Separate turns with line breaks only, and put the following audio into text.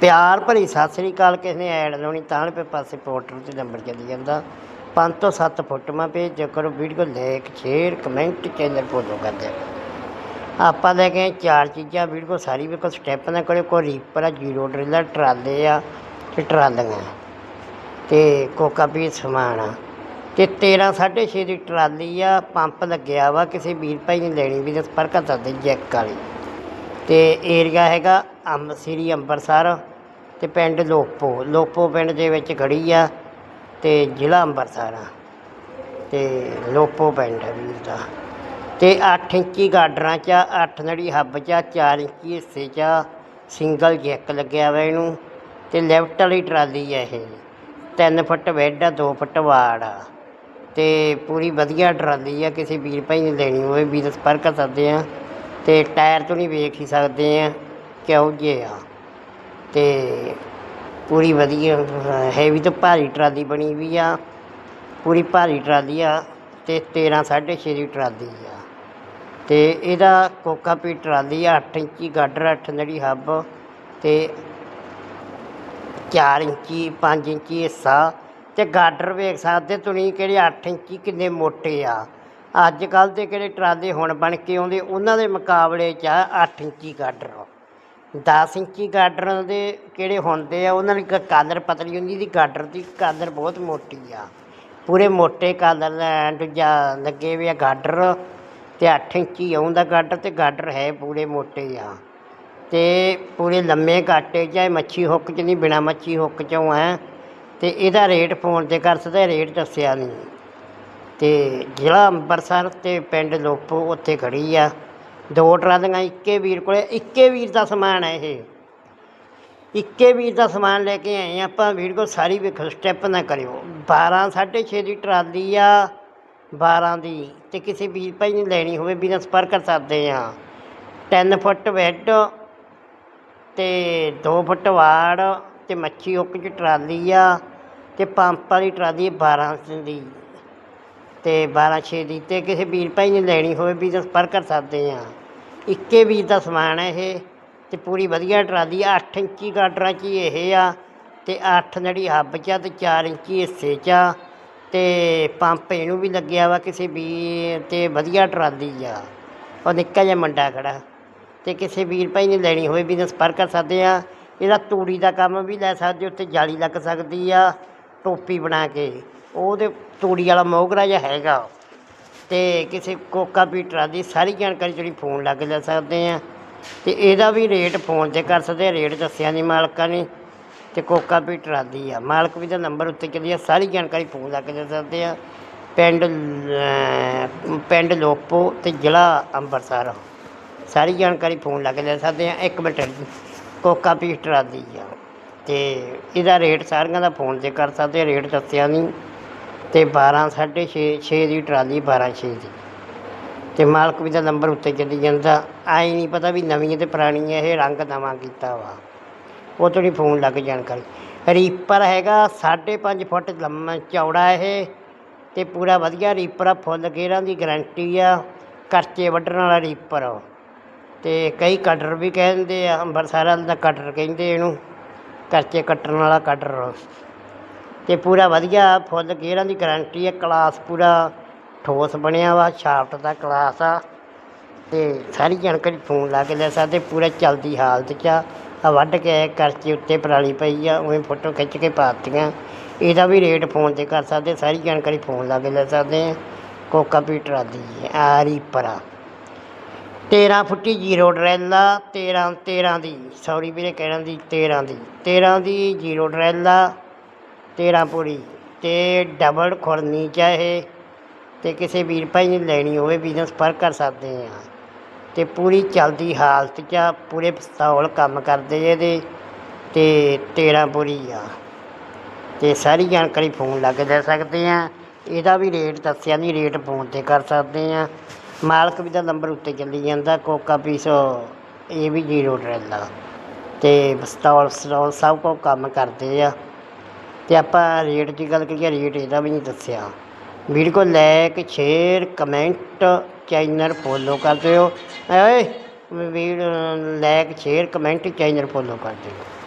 ਪਿਆਰ ਭਰੀ ਸਤਿ ਸ੍ਰੀ ਅਕਾਲ, ਕਿਸੇ ਨੇ ਐਡ ਲਾਉਣੀ ਤਾਂ ਵਾਲੇ ਪਾਸੇ ਪੋਰਟਰ ਤੇ ਨੰਬਰ ਚੱਲੀ ਜਾਂਦਾ। 5 ਤੋਂ 7 ਫੋਟੋਆਂ ਭੇਜ ਕਰੋ video like share comment channel follow ਕਰ ਦਿਆ ਆਪਾਂ ਲੈ ਕੇ ਚਾਰ ਚੀਜ਼ਾਂ ਵੀਡੀਓ ਸਾਰੀ ਵੇਖੋ ਸਟੈਪ ਨਾ ਕਰਿਓ, ਕੋਈ ਰੀਪਰ ਆ ਜੀਰੋ ਡਰਿਲਰ ਟਰਾਲੇ ਆ ਤੇ ਟਰਾਲੀਆਂ। ਤੇ ਕੋਕਾ ਵੀ ਸਮਾਨ ਆ। ਤੇ 13 6.5 ਦੀ ਟਰਾਲੀ ਆ, ਪੰਪ ਲੱਗਿਆ ਵਾ, ਕਿਸੇ ਵੀਰ ਭਾਈ ਨੇ ਲੈਣੀ ਵੀ ਤਾਂ ਸੰਪਰਕ ਕਰ ਸਕਦੇ ਜੈਕ ਵਾਲੀ। ਤੇ ਏਰੀਆ ਹੈਗਾ ਅੰਬ ਸ੍ਰੀ ਅੰਮ੍ਰਿਤਸਰ ਅਤੇ ਪਿੰਡ ਲੋਪੋ ਲੋਪੋ ਪਿੰਡ ਦੇ ਵਿੱਚ ਖੜ੍ਹੀ ਆ ਅਤੇ ਜ਼ਿਲ੍ਹਾ ਅੰਮ੍ਰਿਤਸਰ ਆ ਅਤੇ ਲੋਪੋ ਪਿੰਡ ਆ ਵੀਰ ਦਾ। ਅਤੇ 8 ਇੰਚੀ ਗਾਡਰਾਂ 'ਚ ਆ 8 ਨੜੀ ਹੱਬ 'ਚ ਆ 4 ਇੰਚੀ ਹਿੱਸੇ 'ਚ ਆ, ਸਿੰਗਲ ਜੈਕ ਲੱਗਿਆ ਵਾ ਇਹਨੂੰ ਅਤੇ ਲੈਫਟ ਵਾਲੀ ਟਰਾਲੀ ਆ ਇਹ। 3 ਫੁੱਟ ਬੈੱਡ ਆ 2 ਫੁੱਟ ਵਾੜ ਆ। ਅਤੇ ਪੂਰੀ ਵਧੀਆ ਟਰਾਲੀ ਆ, ਕਿਸੇ ਵੀਰ ਭਾਈ ਨੇ ਲੈਣੀ ਹੋਵੇ, ਵੀਰ ਸੰਪਰਕ ਕਰ ਸਕਦੇ ਆ। ਅਤੇ ਟਾਇਰ ਤੋਂ ਨਹੀਂ ਵੇਖ ਹੀ ਸਕਦੇ ਆ। ਕਿਹੋ ਜਿਹੇ ਆ? ਤੇ ਪੂਰੀ ਵਧੀਆ ਹੈਵੀ ਤੋਂ ਭਾਰੀ ਟਰਾਲੀ ਬਣੀ ਵੀ ਆ। ਪੂਰੀ ਭਾਰੀ ਟਰਾਲੀ ਆ ਤੇ 13 6.5 ਦੀ ਟਰਾਲੀ ਆ। ਤੇ ਇਹਦਾ ਕੋਕਾ ਪੀ ਟਰਾਲੀ ਆ 8 ਇੰਚੀ ਗਾਡਰ 8 ਨੜੀ ਹੱਬ ਤੇ 4 ਇੰਚੀ 5 ਇੰਚੀ ਹਿੱਸਾ। ਤੇ ਗਾਡਰ ਵੇਖ ਸਕਦੇ ਤੁਸੀਂ ਕਿਹੜੇ 8 ਇੰਚੀ ਕਿੰਨੇ ਮੋਟੇ ਆ। ਅੱਜ ਕੱਲ ਦੇ ਕਿਹੜੇ ਟਰਾਲੇ ਹੁਣ ਬਣ ਕੇ ਆਉਂਦੇ, ਉਹਨਾਂ ਦੇ ਮੁਕਾਬਲੇ 'ਚ ਆ 8 ਇੰਚੀ ਗਾਡਰ। 10 ਇੰਚੀ ਗਾਡਰ ਦੇ ਕਿਹੜੇ ਹੁੰਦੇ ਆ, ਉਹਨਾਂ ਦੀ ਕ- ਕਾਲਰ ਪਤਲੀ ਹੁੰਦੀ ਦੀ ਗਾਡਰ ਦੀ ਕਾਦਰ ਬਹੁਤ ਮੋਟੀ ਆ। ਪੂਰੇ ਮੋਟੇ ਕਾਦਰ ਕਾਲਰ ਦੂਜਾ ਲੱਗੇ ਵੀ ਆ ਗਾਡਰ ਤੇ 8 ਇੰਚੀ ਆਉਂਦਾ ਗਾਡਰ ਤੇ ਗਾਡਰ ਹੈ ਪੂਰੇ ਮੋਟੇ ਆ। ਤੇ ਪੂਰੇ ਲੰਮੇ ਕਾਟੇ ਚਾਹੇ ਮੱਛੀ ਹੁੱਕ ਚ ਨਹੀਂ, ਬਿਨਾ ਮੱਛੀ ਹੁੱਕ ਚੋਂ ਹੈ ਤੇ ਇਹਦਾ ਰੇਟ ਫੋਨ ਤੇ ਕਰ ਸਕਦਾ ਰੇਟ ਦੱਸਿਆ ਨਹੀਂ। ਤੇ ਜ਼ਿਲ੍ਹਾ ਅੰਮ੍ਰਿਤਸਰ ਤੇ ਪਿੰਡ ਲੋਪੋ ਉੱਥੇ ਖੜੀ ਆ। ਦੋ ਟਰਾਲੀਆਂ ਇੱਕੇ ਵੀਰ ਕੋਲੇ, ਇੱਕੇ ਵੀਰ ਦਾ ਸਮਾਨ ਹੈ ਇਹ। ਇੱਕੇ ਵੀਰ ਦਾ ਸਮਾਨ ਲੈ ਕੇ ਆਏ ਹਾਂ ਆਪਾਂ ਵੀਰ ਕੋਲ ਸਾਰੀ ਵੇਖੋ ਸਟੈਪ ਨਾ ਕਰਿਓ। 12 6.5 ਦੀ ਟਰਾਲੀ ਆ 12 ਦੀ। ਤੇ ਕਿਸੇ ਵੀਰ ਭਾਈ ਨੇ ਲੈਣੀ ਹੋਵੇ, ਬਿਨਾਂ ਸੰਪਰਕ ਕਰ ਸਕਦੇ ਆ। 3 ਫੁੱਟ ਬੈੱਡ ਤੇ 2 ਫੁੱਟ ਵਾੜ ਤੇ ਮੱਛੀ ਹੁੱਕ ਚ ਟਰਾਲੀ ਆ, ਤੇ ਪੰਪ ਵਾਲੀ ਟਰਾਲੀ 12 ਦੀ। ਤੇ 12 ਛੇ ਦੀ। ਤੇ ਕਿਸੇ ਵੀਰ ਭਾਈ ਨੇ ਲੈਣੀ ਹੋਵੇ ਵੀ ਤਾਂ ਸੰਪਰਕ ਕਰ ਸਕਦੇ ਆ। ਇੱਕੇ ਬੀਜ ਦਾ ਸਮਾਨ ਹੈ ਇਹ, ਤੇ ਪੂਰੀ ਵਧੀਆ ਟਰਾਲੀ ਆ 8 ਇੰਚੀ ਗਾਡਰਾਂ 'ਚ ਹੀ ਇਹ ਆ, ਤੇ 8 ਨੜੀ ਹੱਬ 'ਚ ਆ, ਤੇ 4 ਇੰਚੀ ਹਿੱਸੇ 'ਚ ਆ, ਤੇ ਪੰਪ ਇਹਨੂੰ ਵੀ ਲੱਗਿਆ ਵਾ ਕਿਸੇ ਵੀ ਤੇ ਵਧੀਆ ਟਰਾਲੀ ਆ। ਉਹ ਨਿੱਕਾ ਜਿਹਾ ਮੰਡਾ ਖੜਾ, ਤੇ ਕਿਸੇ ਵੀਰ ਭਾਈ ਨੇ ਲੈਣੀ ਹੋਵੇ ਵੀ ਤਾਂ ਸੰਪਰਕ ਕਰ ਸਕਦੇ ਆ। ਇਹਦਾ ਤੂੜੀ ਦਾ ਕੰਮ ਵੀ ਲੈ ਸਕਦੇ ਉੱਤੇ ਜਾਲੀ ਲੱਗ ਸਕਦੀ ਆ, ਟੋਪੀ ਬਣਾ ਕੇ। ਉਹਦੇ ਤੂੜੀ ਵਾਲਾ ਮੋਗਰਾ ਜਿਹਾ ਹੈਗਾ। ਤੇ ਕਿਸੇ ਕੋਕਾ ਪੀਟਰਾ ਦੀ ਸਾਰੀ ਜਾਣਕਾਰੀ ਜਿਹੜੀ ਫੋਨ ਲੱਗ ਲੈ ਸਕਦੇ ਆ। ਤੇ ਇਹਦਾ ਵੀ ਰੇਟ ਫੋਨ ਤੇ ਕਰ ਸਕਦੇ ਆ, ਰੇਟ ਦੱਸਿਆ ਨਹੀਂ ਮਾਲਕਾਂ ਨੇ। ਤੇ ਕੋਕਾ ਪੀਟਰਾ ਦੀ ਆ, ਮਾਲਕ ਵੀ ਦਾ ਨੰਬਰ ਉੱਤੇ ਚੱਲੀ ਆ, ਸਾਰੀ ਜਾਣਕਾਰੀ ਫੋਨ ਲੱਗ ਲੈ ਸਕਦੇ ਆ। ਪਿੰਡ ਪਿੰਡ ਲੋਪੋ ਤੇ ਜ਼ਿਲ੍ਹਾ ਅੰਮ੍ਰਿਤਸਰ ਸਾਰੀ ਜਾਣਕਾਰੀ ਫੋਨ ਲੱਗ ਲੈ ਸਕਦੇ ਆ। ਇੱਕ ਮਿੰਟ ਕੋਕਾ ਪੀਟਰਾ ਦੀ ਆ। ਤੇ ਇਹਦਾ ਰੇਟ ਸਾਰੀਆਂ ਦਾ ਫੋਨ ਤੇ ਕਰ ਸਕਦੇ ਰੇਟ ਦੱਸਿਆ ਨਹੀਂ ਤੇ 12 6.5 6 ਦੀ ਟਰਾਲੀ 12 6 ਦੀ। ਤੇ ਮਾਲਕ ਵੀ ਦਾ ਨੰਬਰ ਉੱਤੇ ਚੱਲੀ ਜਾਂਦਾ। ਆਈ ਨਹੀਂ ਪਤਾ ਵੀ ਨਵੀਂ ਹੈ ਤੇ ਪੁਰਾਣੀ ਹੈ, ਇਹ ਰੰਗ ਨਵਾਂ ਕੀਤਾ ਵਾ। ਉਹ ਤੋਂ ਨਹੀਂ ਫੋਨ ਲੱਗ ਜਾਣਕਾਰੀ ਰੀਪਰ ਹੈਗਾ 5.5 ਫੁੱਟ ਲੰਮਾ ਚੌੜਾ ਇਹ। ਤੇ ਪੂਰਾ ਵਧੀਆ ਰੀਪਰ ਆ, ਫੁੱਲ ਗੇਰਾਂ ਦੀ ਗਾਰੰਟੀ ਆ। ਕਰਚੇ ਵੱਢਣ ਵਾਲਾ ਰੀਪਰ ਆ। ਤੇ ਕਈ ਕਟਰ ਵੀ ਕਹਿੰਦੇ ਆ, ਅੰਬਰਸਰ ਵਾਲੇ ਦਾ ਕਟਰ ਕਹਿੰਦੇ ਇਹਨੂੰ। ਕਰਚੇ ਕੱਟਣ ਵਾਲਾ ਕਟਰ ਅਤੇ ਪੂਰਾ ਵਧੀਆ ਫੁੱਲ ਗੇਅਰਾਂ ਦੀ ਗਰੰਟੀ ਹੈ ਕਲਾਸ ਪੂਰਾ ਠੋਸ ਬਣਿਆ ਵਾ ਸ਼ਾਫਟ ਦਾ ਕਲਾਸ ਆ। ਅਤੇ ਸਾਰੀ ਜਾਣਕਾਰੀ ਫੋਨ ਲਾ ਕੇ ਲੈ ਸਕਦੇ, ਪੂਰਾ ਚੱਲਦੀ ਹਾਲਤ 'ਚ ਆ। ਆਹ ਵੱਢ ਕੇ ਕਰਚੇ ਉੱਤੇ ਪਰਾਲੀ ਪਈ ਆ, ਉਵੇਂ ਫੋਟੋ ਖਿੱਚ ਕੇ ਪਾਤੀਆਂ। ਇਹਦਾ ਵੀ ਰੇਟ ਫੋਨ ਤੇ ਕਰ ਸਕਦੇ, ਸਾਰੀ ਜਾਣਕਾਰੀ ਫੋਨ ਲਾ ਕੇ ਲੈ ਸਕਦੇ ਆ। ਕੋਕਾ ਪੀਟਰ ਦੀ, ਆ ਰੀਪਰ ਆ। 13 ਫੁੱਟੀ ਜ਼ੀਰੋ ਡਰੈਲ ਆ 13 13 ਦੀ, ਸੌਰੀ ਵੀਰੇ ਕਹਿਣ ਦੀ 13 ਦੀ 13 ਦੀ ਜ਼ੀਰੋ ਡਰੈਲ ਆ। 13 ਪੂਰੀ ਤੇ ਡਬਲ ਖੁਰਨੀ ਚਾਹੇ ਤੇ ਕਿਸੇ ਵੀਰ ਭਾਈ ਨੇ ਲੈਣੀ ਹੋਵੇ ਬਿਜ਼ਨਸ ਪਰ ਕਰ ਸਕਦੇ ਆ ਤੇ ਪੂਰੀ ਚਲਦੀ ਹਾਲਤ 'ਚ ਆ, ਪੂਰੇ ਪਿਸਤੌਲ ਕੰਮ ਕਰਦੇ ਇਹਦੇ ਤੇ 13 ਪੂਰੀ ਆ। ਤੇ ਸਾਰੀ ਜਾਣਕਾਰੀ ਫੋਨ ਲੱਗ ਦੇ ਸਕਦੇ ਆ ਇਹਦਾ ਵੀ ਰੇਟ ਦੱਸਿਆ ਨਹੀਂ ਰੇਟ ਫੋਨ ਤੇ ਕਰ ਸਕਦੇ ਆ ਮਾਲਕ ਵੀ ਦਾ ਨੰਬਰ ਉੱਤੇ ਚੱਲੀ ਜਾਂਦਾ, ਕੋਕਾ ਪੀਸੋ ਇਹ ਵੀ ਜ਼ੀਰੋ ਡਰੈਲ ਆ ਤੇ ਪਿਸਤੌਲ ਸਤੌਲ ਸਭ ਕੁਝ ਕੰਮ ਕਰਦੇ ਆ। ਅਤੇ ਆਪਾਂ ਰੇਟ ਦੀ ਗੱਲ ਕਰੀਏ ਰੇਟ ਇਹਦਾ ਵੀ ਨਹੀਂ ਦੱਸਿਆ। ਵੀਡੀਓ ਕੋ like share comment channel follow ਕਰ ਦਿਓ। ਓਏ video like share comment channel follow ਕਰ ਦਿਓ।